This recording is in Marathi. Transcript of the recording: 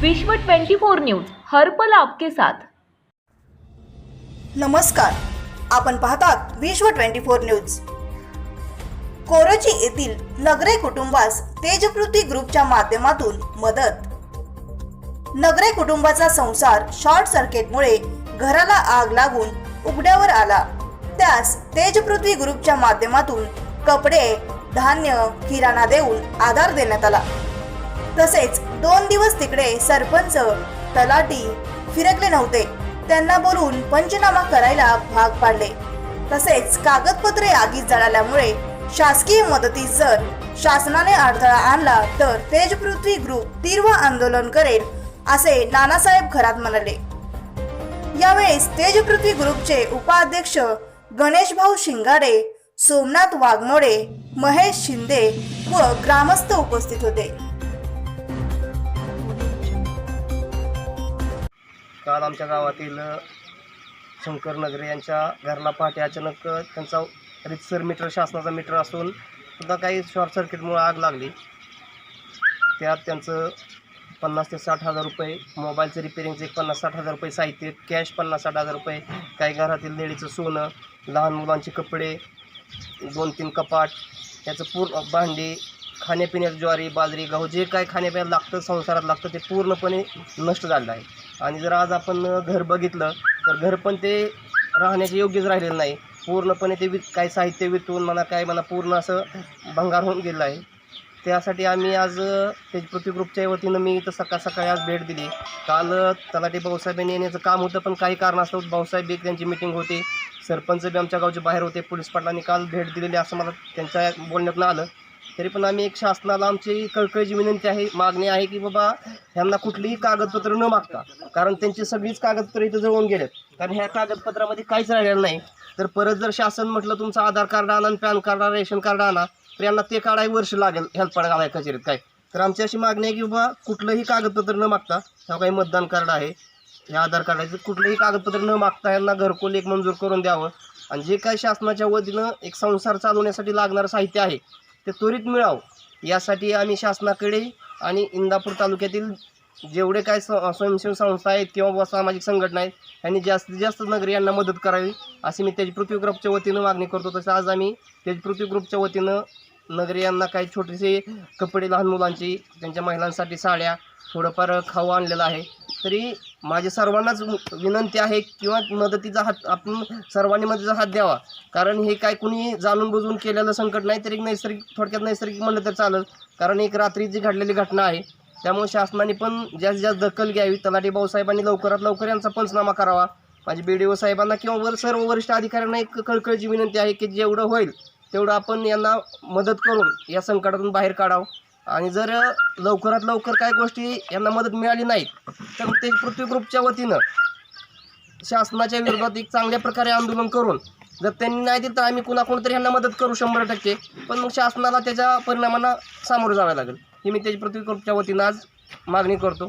विश्व 24 न्यूज हर्पल आपके साथ. नमस्कार. आपण पाहतात विश्व ट्वेंटी फोर न्यूज. कोरोची येथील नगरे कुटुंबास तेजपृथ्वी ग्रुपच्या माध्यमातून मदत. नगरे कुटुंबाचा संसार शॉर्ट सर्किटमुळे घराला आग लागून उघड्यावर आला. त्यास तेजपृथ्वी ग्रुपच्या माध्यमातून कपडे धान्य किराणा देऊन आधार देण्यात आला. तसेच दोन दिवस तिकडे सरपंच तलाटी फिरकले नव्हते. त्यांना बोलून पंचनामा करायला भाग पाडले. तसेच कागदपत्रे आगीत जळाल्यामुळे शासकीय मदतीस जर शासनाने अडथळा आणला तर तेजपृथ्वी ग्रुप तीव्र आंदोलन करेल असे नानासाहेब घरात म्हणाले. यावेळेस तेजपृथ्वी ग्रुपचे उपाध्यक्ष गणेशभाऊ शिंगाडे सोमनाथ वाघमोडे महेश शिंदे व ग्रामस्थ उपस्थित होते. काल आमच्या गावातील शंकर नगरे यांच्या घराला पहाटे अचानक त्यांचा रितसर मीटर शासनाचा मीटर असून सुद्धा काही शॉर्ट सर्किटमुळे आग लागली. त्यात त्यांचं पन्नास ते साठ हजार रुपये मोबाईलचं रिपेरिंगचं एक पन्नास साठ हजार रुपये साहित्य कॅश पन्नास साठ हजार रुपये काही घरातील लेडीचं सोनं लहान मुलांचे कपडे दोन तीन कपाट त्याचं पूर्ण भांडी खाण्यापिण्याचं ज्वारी बाजरी गहू जे काय खाण्यापिण्याला लागतं संसारात लागतं ते पूर्णपणे नष्ट झालेलं आहे. आणि जर आज आपण घर बघितलं तर घर पण ते राहण्याचे योग्यच राहिलेलं नाही. पूर्णपणे ते वित काही साहित्य वितून म्हणा काय म्हणा पूर्ण असं भंगार होऊन गेलं आहे. त्यासाठी आम्ही आज ते पृथ्वी ग्रुपच्या वतीनं मी इथं सकाळ सकाळी आज भेट दिली. काल तलाठी भाऊसाहेबांनी येण्याचं काम होतं पण काही कारणास्तव भाऊसाहेब एक त्यांची मिटिंग होती. सरपंच बी आमच्या गावचे बाहेर होते पोलीस पाटलांनी काल भेट दिलेली असं मला त्यांच्या बोलण्यातनं आलं. तरी पण आम्ही एक शासनाला आमची कळकळीची विनंती आहे मागणी आहे की बाबा ह्यांना कुठलीही कागदपत्र न मागता कारण त्यांची सगळीच कागदपत्र इथं जळून गेलेत. कारण ह्या कागदपत्रामध्ये काहीच राहिलेलं नाही. तर परत जर शासन म्हटलं तुमचं आधार कार्ड आणा आणि पॅन कार्ड आणा रेशन कार्ड आणा तर यांना ते काढाय वर्ष लागेल हेल्पड घालाय कचेरीत काय. तर आमची अशी मागणी आहे की बाबा कुठलंही कागदपत्र न मागता ह्या काही मतदान कार्ड आहे ह्या आधार कार्डाचं कुठलंही कागदपत्र न मागता यांना घरकुल एक मंजूर करून द्यावं. आणि जे काही शासनाच्या वतीनं एक संसार चालवण्यासाठी लागणारं साहित्य आहे ते त्वरित मिळावं. यासाठी आम्ही शासनाकडे आणि इंदापूर तालुक्यातील जेवढे काय स स्वयंसेवी संस्था आहेत किंवा सामाजिक संघटना आहेत यांनी जास्तीत जास्त नगरी यांना मदत करावी अशी मी तेज पृथ्वी ग्रुपच्या वतीनं मागणी करतो. तसं आज आम्ही तेज पृथ्वी ग्रुपच्या वतीनं नगरी यांना काही छोटेसे कपडे लहान मुलांची त्यांच्या महिलांसाठी साड्या थोडंफार खाऊ आणलेलं आहे. तरी माझ्या सर्वांनाच विनंती आहे किंवा मदतीचा हात आपण सर्वांनी मदतीचा हात द्यावा. कारण हे काय कुणी जाणून बुजून केलेलं संकट नाही तर एक नैसर्गिक थोडक्यात नैसर्गिक म्हणलं तर चालेल. कारण एक रात्री जी घडलेली घटना आहे त्यामुळे शासनाने पण जास्तीत जास्त दखल घ्यावी. तलाठी भाऊसाहेबांनी लवकरात लवकर यांचा पंचनामा करावा. माझे बी डी ओ साहेबांना किंवा वर सर्व वरिष्ठ अधिकाऱ्यांना एक कळकळीची विनंती आहे की जेवढं होईल तेवढं आपण यांना मदत करून या संकटातून बाहेर काढावं. आणि जर लवकरात लवकर काही गोष्टी यांना मदत मिळाली नाही तर ते पृथ्वी ग्रुपच्या वतीनं शासनाच्या विरोधात एक चांगल्या प्रकारे आंदोलन करून जर त्यांनी नाही दिलं तर आम्ही कुणा कोणतरी यांना मदत करू शंभर टक्के. पण मग शासनाला त्याच्या परिणामांना सामोरं जावं लागेल. ही मी त्याची पृथ्वी ग्रुपच्या वतीनं आज मागणी करतो.